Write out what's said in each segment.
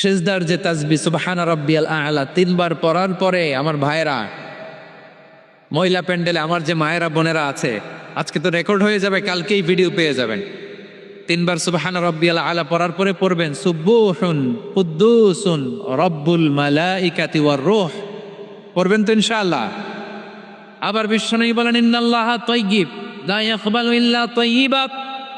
সেজদার যে তাজবি, সুবহানা রব্বিয়াল আলা, তিনবার পড়ার পরে আমার ভাইয়েরা, মহিলা প্যান্ডেলে আমার যে মায়েরা, বোনেরা আছে, আজকে তো রেকর্ড হয়ে যাবে, কালকেই ভিডিও পেয়ে যাবেন। তিনবার সুবহানা রব্বিয়াল আলা পড়ার পরে পড়বেন সুব্বুহুন কুদ্দুসুন রব্বুল মালাইকাতি ওয়ার রূহ। পড়বেন তো ইনশাআল্লাহ। আবার বিশ্বনবী বলেন, ইন্নাল্লাহ তাইয়্যিব লা ইল্লা তাইয়্যিবা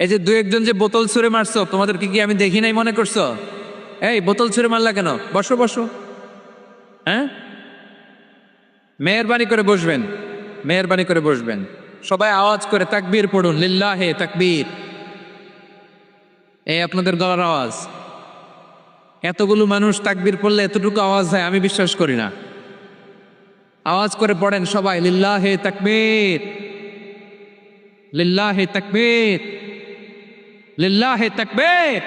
এই যে দু একজন যে বোতল ছুঁড়ে মারছো, তোমাদেরকে কি আমি দেখি নাই মনে করছ? এই, বোতল ছুঁড়ে মারলা কেন? বসো বসো। হ্যাঁ? মেহরবানি করে বসবেন, মেহরবানি করে বসবেন। সবাই আওয়াজ করে তাকবীর পড়ুন, লিল্লাহে তাকবীর। এই আপনাদের গলার আওয়াজ। এতগুলো মানুষ তাকবীর পড়লে এতটুকু আওয়াজ হয়, আমি বিশ্বাস করি না। আওয়াজ করে পড়েন সবাই, লিল্লাহে তাকবীর। লিল্লাহে তাকবীর। লিল্লাহে তাকবীর